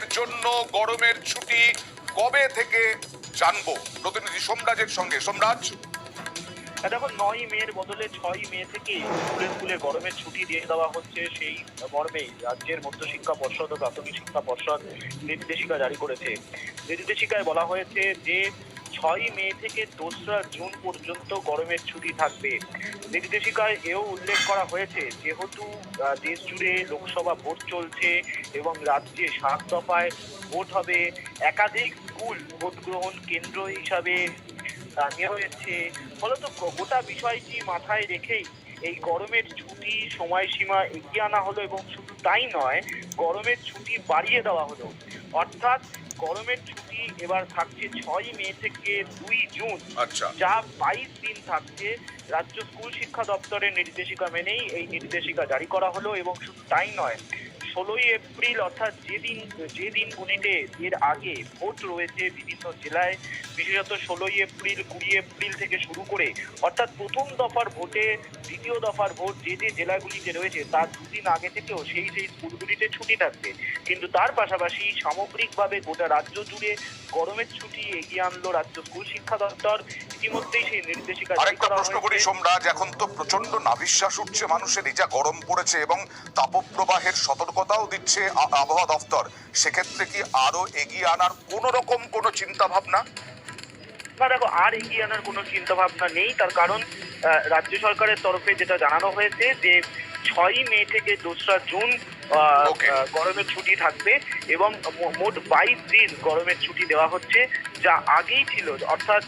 মাসের জন্য গরমের ছুটি কবে থেকে জানব? প্রতিনিধি সোমরাজের সঙ্গে। সোমরাজ? দেখো নয় মেয়ের বদলে ছয় মে থেকে স্কুলে স্কুলে গরমের ছুটি দিয়ে দেওয়া হচ্ছে। সেই মর্মে রাজ্যের মধ্য শিক্ষা পর্ষদ ও প্রাথমিক শিক্ষা পর্ষদ নির্দেশিকা জারি করেছে। নির্দেশিকায় বলা হয়েছে যে ছয় মে থেকে দোসরা জুন পর্যন্ত গরমের ছুটি থাকবে। নির্দেশিকায় এও উল্লেখ করা হয়েছে, যেহেতু দেশ জুড়ে লোকসভা ভোট চলছে এবং রাজ্যে সাত দফায় ভোট হবে, একাধিক স্কুল ভোট গ্রহণ কেন্দ্র হিসাবে হয়েছে। ফলত গোটা বিষয়টি মাথায় রেখেই এই গরমের ছুটি সময়সীমা এগিয়ে আনা হলো এবং শুধু তাই নয়, গরমের ছুটি বাড়িয়ে দেওয়া হলো। অর্থাৎ গরমের ছুটি এবার থাকছে ছয় মে থেকে দুই জুন। আচ্ছা। যা বাইশ দিন থাকছে। রাজ্য স্কুল শিক্ষা দপ্তরের নির্দেশিকা মেনেই এই নির্দেশিকা জারি করা হলো এবং শুধু তাই নয় ষোলোই এপ্রিল অর্থাৎ যেদিন যে দিনগুলিতে এর আগে ভোট রয়েছে বিভিন্ন জেলায় বিশেষত ষোলোই এপ্রিল কুড়ি এপ্রিল থেকে শুরু করে অর্থাৎ প্রথম দফার ভোটে দ্বিতীয় দফার ভোট যে যে জেলাগুলিতে রয়েছে তার দুদিন আগে থেকেও সেই সেই স্কুলগুলিতে ছুটি থাকবে কিন্তু তার পাশাপাশি সামগ্রিকভাবে গোটা রাজ্য জুড়ে গরমের ছুটি এগিয়ে আনলো রাজ্য স্কুল শিক্ষা দপ্তর। ইতিমধ্যেই সেই নির্দেশিকা আরেকটা করা প্রশ্ন করি সোমরাজ এখন তো প্রচণ্ড নাভিশ্বাস উঠছে মানুষের এই যা গরম পড়েছে এবং তাপপ্রবাহের সতর্কতাও দিচ্ছে আবহাওয়া দপ্তর সেক্ষেত্রে কি আরও এগিয়ে আনার কোন রকম কোনো চিন্তা ভাবনা না দেখো আর এগিয়ে আনার কোনো চিন্তা ভাবনা নেই। তার কারণ রাজ্য সরকারের তরফে যেটা জানানো হয়েছে যে ছয়ই মে থেকে দোসরা জুন গরমের ছুটি থাকবে এবং মোট বাইশ দিন গরমের ছুটি দেওয়া হচ্ছে যা আগেই ছিল। অর্থাৎ